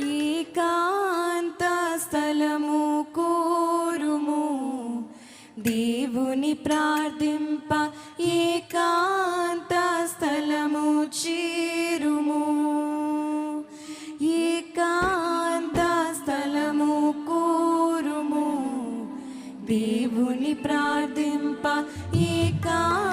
ఏకాంత స్థలము కోరుము. దేవుని ప్రార్థింప ఏకాంత స్థలము చేరుము. ఏకాంత స్థలము కోరుము. దేవుని ప్రార్థింప ఏకాంత